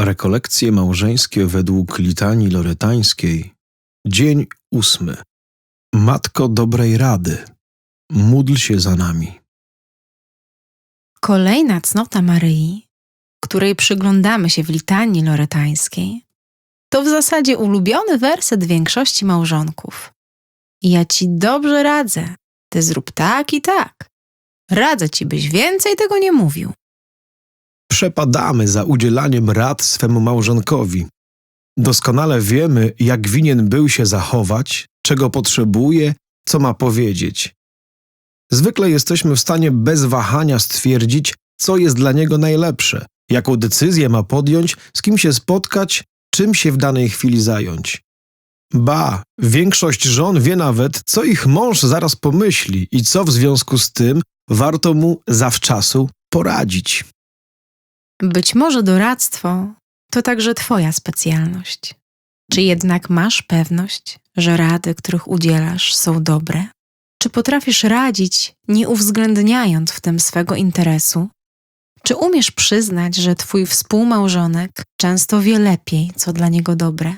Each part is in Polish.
Rekolekcje małżeńskie według litanii loretańskiej. Dzień ósmy. Matko dobrej rady, módl się za nami. Kolejna cnota Maryi, której przyglądamy się w litanii loretańskiej, to w zasadzie ulubiony werset większości małżonków. Ja ci dobrze radzę, ty zrób tak i tak. Radzę ci, byś więcej tego nie mówił. Przepadamy za udzielaniem rad swemu małżonkowi. Doskonale wiemy, jak winien był się zachować, czego potrzebuje, co ma powiedzieć. Zwykle jesteśmy w stanie bez wahania stwierdzić, co jest dla niego najlepsze, jaką decyzję ma podjąć, z kim się spotkać, czym się w danej chwili zająć. Ba, większość żon wie nawet, co ich mąż zaraz pomyśli i co w związku z tym warto mu zawczasu poradzić. Być może doradztwo to także Twoja specjalność. Czy jednak masz pewność, że rady, których udzielasz, są dobre? Czy potrafisz radzić, nie uwzględniając w tym swego interesu? Czy umiesz przyznać, że Twój współmałżonek często wie lepiej, co dla niego dobre?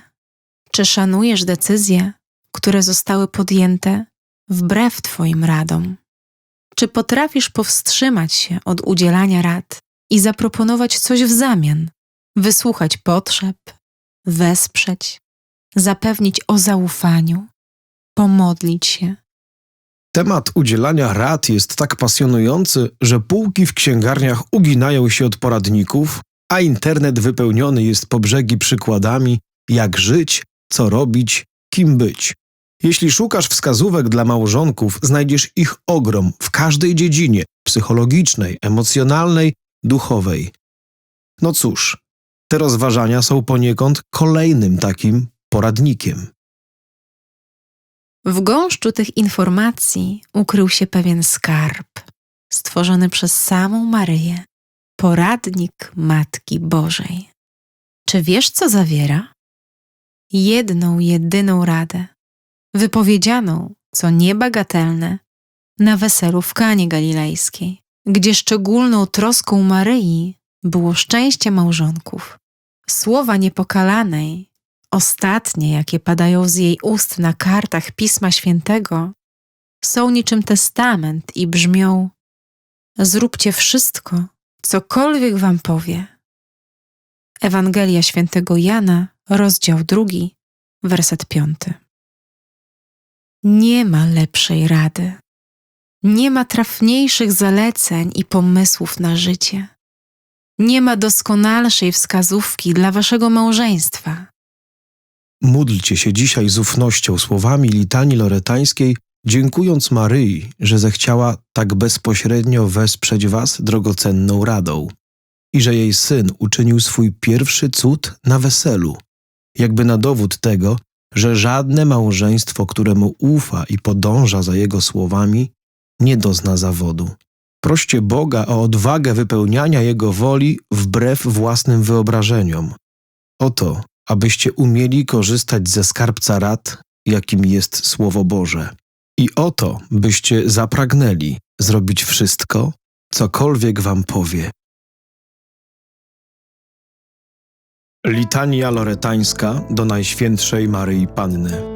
Czy szanujesz decyzje, które zostały podjęte wbrew Twoim radom? Czy potrafisz powstrzymać się od udzielania rad i zaproponować coś w zamian, wysłuchać potrzeb, wesprzeć, zapewnić o zaufaniu, pomodlić się? Temat udzielania rad jest tak pasjonujący, że półki w księgarniach uginają się od poradników, a internet wypełniony jest po brzegi przykładami, jak żyć, co robić, kim być. Jeśli szukasz wskazówek dla małżonków, znajdziesz ich ogrom w każdej dziedzinie psychologicznej, emocjonalnej, duchowej. No cóż, te rozważania są poniekąd kolejnym takim poradnikiem. W gąszczu tych informacji ukrył się pewien skarb, stworzony przez samą Maryję, poradnik Matki Bożej. Czy wiesz, co zawiera? Jedną, jedyną radę, wypowiedzianą, co niebagatelne, na weselu w Kanie Galilejskiej, gdzie szczególną troską Maryi było szczęście małżonków. Słowa niepokalanej, ostatnie, jakie padają z jej ust na kartach Pisma Świętego, są niczym testament i brzmią: Zróbcie wszystko, cokolwiek wam powie. Ewangelia Świętego Jana, rozdział drugi, werset piąty. Nie ma lepszej rady. Nie ma trafniejszych zaleceń i pomysłów na życie. Nie ma doskonalszej wskazówki dla waszego małżeństwa. Módlcie się dzisiaj z ufnością słowami litanii loretańskiej, dziękując Maryi, że zechciała tak bezpośrednio wesprzeć was drogocenną radą i że jej syn uczynił swój pierwszy cud na weselu, jakby na dowód tego, że żadne małżeństwo, któremu ufa i podąża za jego słowami, nie dozna zawodu. Proście Boga o odwagę wypełniania Jego woli wbrew własnym wyobrażeniom. Oto, abyście umieli korzystać ze skarbca rad, jakim jest Słowo Boże. I oto, byście zapragnęli zrobić wszystko, cokolwiek wam powie. Litania loretańska do Najświętszej Maryi Panny.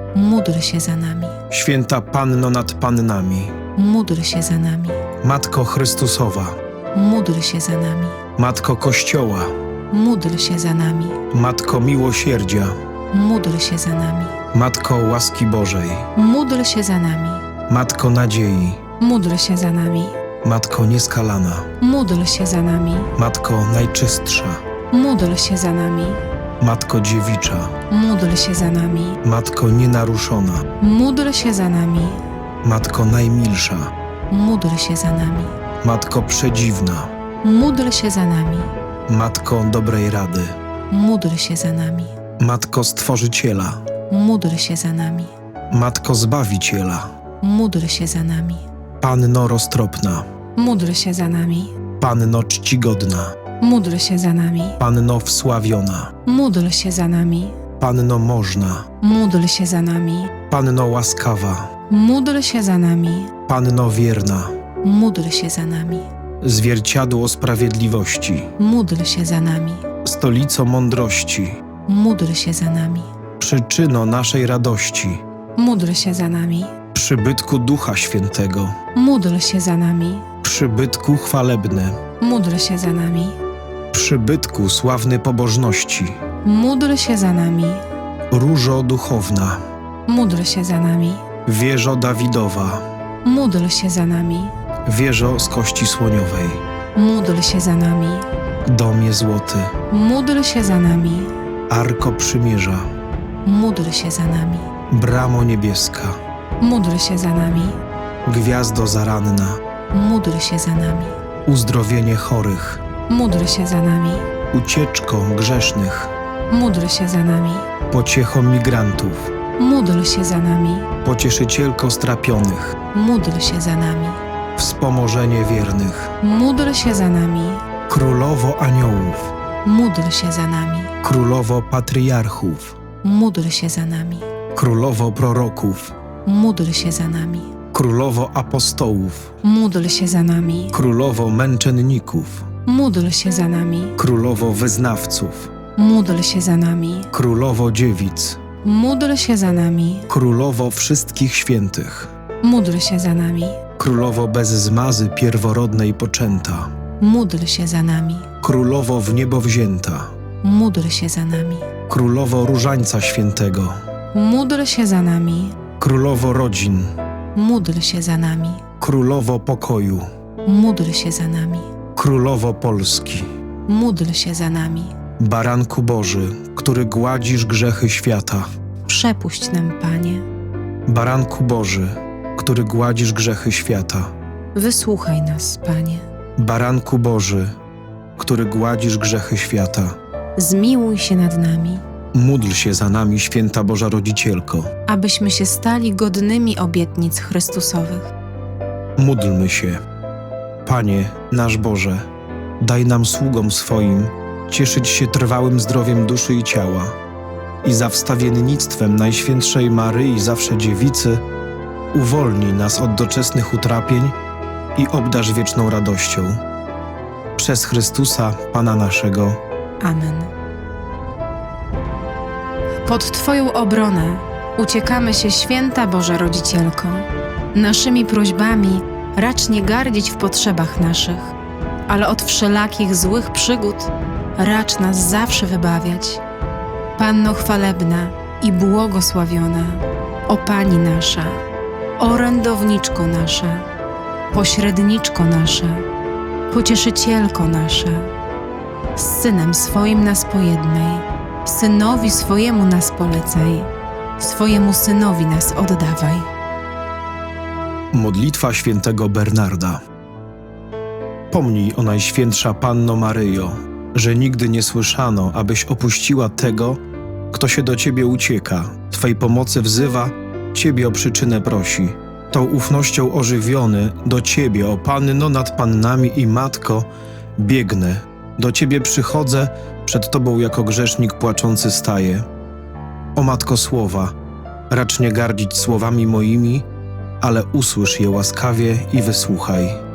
Módl się za nami. Święta Panno nad Pannami, Módl się za nami. Matko Chrystusowa, Módl się za nami. Matko Kościoła, Módl się za nami. Matko Miłosierdzia, Módl się za nami. Matko łaski Bożej, Módl się za nami. Matko nadziei, Módl się za nami. Matko nieskalana, Módl się za nami. Matko najczystsza, Módl się za nami. Matko dziewicza, Módl się za nami. Matko nienaruszona, Módl się za nami. Matko najmilsza, Módl się za nami. Matko przedziwna, Módl się za nami. Matko dobrej rady, Módl się za nami. Matko Stworzyciela, módl się za nami. Matko Zbawiciela, Módl się za nami. Panno Roztropna, Módl się za nami. Panno Czcigodna, Módl się za nami. Panno Wsławiona, Módl się za nami. Panno Można, Módl się za nami. Panno Łaskawa, Módl się za nami. Panno Wierna, Módl się za nami. Zwierciadło Sprawiedliwości, Módl się za nami. Stolico Mądrości, Módl się za nami. Przyczyno naszej radości, Módl się za nami. Przybytku Ducha Świętego, Módl się za nami. Przybytku chwalebny, Módl się za nami. Przybytku sławny pobożności, Módl się za nami. Różo Duchowna, Módl się za nami. Wieżo Dawidowa, Módl się za nami. Wieżo z kości słoniowej, Módl się za nami. Domie Złoty, Módl się za nami. Arko Przymierza, Módl się za nami. Bramo Niebieska, Módl się za nami. Gwiazdo Zaranna, Módl się za nami. Uzdrowienie chorych, Módl się za nami. Ucieczko grzesznych, Módl się za nami. Pociechą migrantów, Módl się za nami. Pocieszycielko strapionych, Módl się za nami. Wspomożenie wiernych, Módl się za nami. Królowo Aniołów, Módl się za nami. Królowo Patriarchów, Módl się za nami. Królowo Proroków, Módl się za nami. Królowo Apostołów, Módl się za nami. Królowo Męczenników, Módl się za nami. Królowo Wyznawców, Módl się za nami. Królowo Dziewic, Módl się za nami. Królowo Wszystkich Świętych, Módl się za nami. Królowo bez zmazy pierworodnej poczęta, Módl się za nami. Królowo w niebo wzięta, Módl się za nami. Królowo Różańca Świętego, Módl się za nami. Królowo rodzin, Módl się za nami. Królowo pokoju, Módl się za nami. Królowo Polski, Módl się za nami. Baranku Boży, który gładzisz grzechy świata, Przepuść nam, Panie. Baranku Boży, który gładzisz grzechy świata, Wysłuchaj nas, Panie. Baranku Boży, który gładzisz grzechy świata, Zmiłuj się nad nami, módl się za nami, święta Boża Rodzicielko. abyśmy się stali godnymi obietnic Chrystusowych. Módlmy się. Panie, nasz Boże, daj nam sługom swoim cieszyć się trwałym zdrowiem duszy i ciała i za wstawiennictwem Najświętszej Maryi, zawsze dziewicy, uwolnij nas od doczesnych utrapień i obdarz wieczną radością. Przez Chrystusa, Pana naszego. Amen. Pod Twoją obronę uciekamy się, święta Boża Rodzicielko. Naszymi prośbami racz nie gardzić w potrzebach naszych, ale od wszelakich złych przygód racz nas zawsze wybawiać. Panno chwalebna i błogosławiona, o Pani nasza, orędowniczko nasza, pośredniczko nasza, pocieszycielko nasza, z Synem swoim nas pojednaj, Synowi swojemu nas polecaj, swojemu Synowi nas oddawaj. Modlitwa świętego Bernarda. Pomnij o Najświętsza Panno Maryjo, że nigdy nie słyszano, abyś opuściła tego, kto się do Ciebie ucieka, Twej pomocy wzywa, Ciebie o przyczynę prosi. Tą ufnością ożywiony do Ciebie, o Panno nad Pannami i Matko, biegnę. Do Ciebie przychodzę, przed Tobą jako grzesznik płaczący staję. O Matko Słowa, racz nie gardzić słowami moimi, ale usłysz je łaskawie i wysłuchaj.